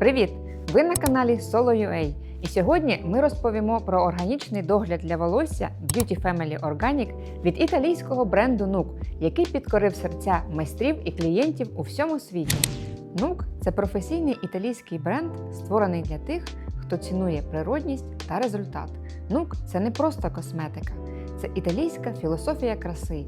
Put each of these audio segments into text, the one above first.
Привіт! Ви на каналі Solo.ua і сьогодні ми розповімо про органічний догляд для волосся Beauty Family Organic від італійського бренду Nuke, який підкорив серця майстрів і клієнтів у всьому світі. Nuke – це професійний італійський бренд, створений для тих, хто цінує природність та результат. Nuke – це не просто косметика, це італійська філософія краси,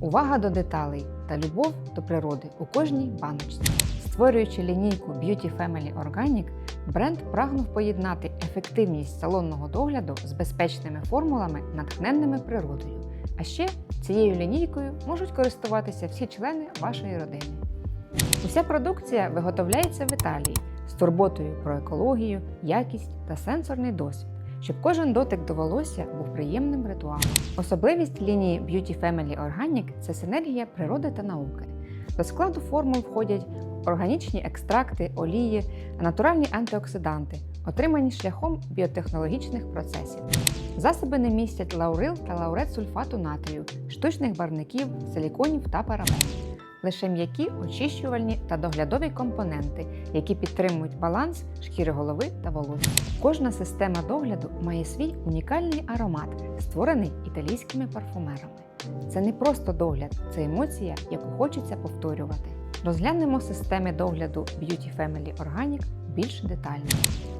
увага до деталей та любов до природи у кожній баночці. Створюючи лінійку Beauty Family Organic, бренд прагнув поєднати ефективність салонного догляду з безпечними формулами, натхненними природою. А ще цією лінійкою можуть користуватися всі члени вашої родини. Уся продукція виготовляється в Італії з турботою про екологію, якість та сенсорний досвід, щоб кожен дотик до волосся був приємним ритуалом. Особливість лінії Beauty Family Organic – це синергія природи та науки. До складу формул входять органічні екстракти, олії, натуральні антиоксиданти, отримані шляхом біотехнологічних процесів. Засоби не містять лаурил та лаурет сульфату натрію, штучних барвників, силіконів та парабенів. Лише м'які, очищувальні та доглядові компоненти, які підтримують баланс шкіри голови та волосся. Кожна система догляду має свій унікальний аромат, створений італійськими парфумерами. Це не просто догляд, це емоція, яку хочеться повторювати. Розглянемо системи догляду Beauty Family Organic більш детально.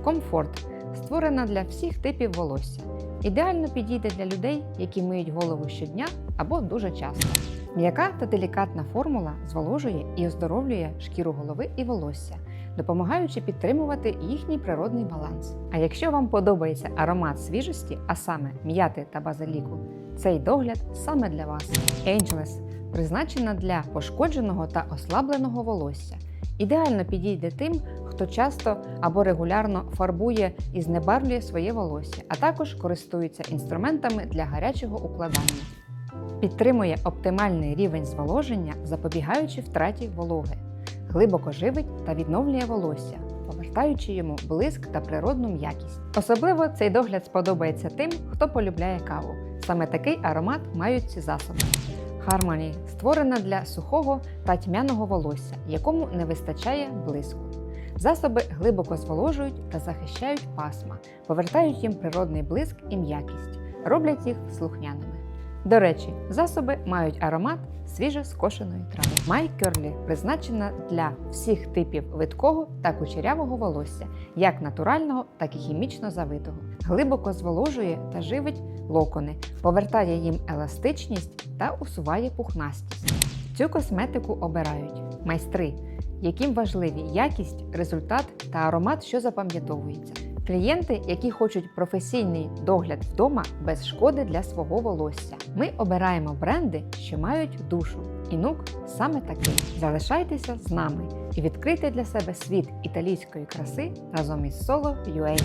Комфорт створена для всіх типів волосся. Ідеально підійде для людей, які миють голову щодня або дуже часто. М'яка та делікатна формула зволожує і оздоровлює шкіру голови і волосся, допомагаючи підтримувати їхній природний баланс. А якщо вам подобається аромат свіжості, а саме м'яти та базиліку, цей догляд саме для вас. Ageless призначена для пошкодженого та ослабленого волосся. Ідеально підійде тим, хто часто або регулярно фарбує і знебарвлює своє волосся, а також користується інструментами для гарячого укладання. Підтримує оптимальний рівень зволоження, запобігаючи втраті вологи, глибоко живить та відновлює волосся, повертаючи йому блиск та природну м'якість. Особливо цей догляд сподобається тим, хто полюбляє каву. Саме такий аромат мають ці засоби. Harmony створена для сухого та тьмяного волосся, якому не вистачає блиску. Засоби глибоко зволожують та захищають пасма, повертають їм природний блиск і м'якість, роблять їх слухняними. До речі, засоби мають аромат свіже скошеної трави. Curly призначена для всіх типів видкого та кучерявого волосся, як натурального, так і хімічно завитого. Глибоко зволожує та живить локони, повертає їм еластичність та усуває пухнастість. Цю косметику обирають майстри, яким важливі якість, результат та аромат, що запам'ятовується. Клієнти, які хочуть професійний догляд вдома без шкоди для свого волосся. Ми обираємо бренди, що мають душу. І нук саме такий. Залишайтеся з нами і відкрийте для себе світ італійської краси разом із Solo UA.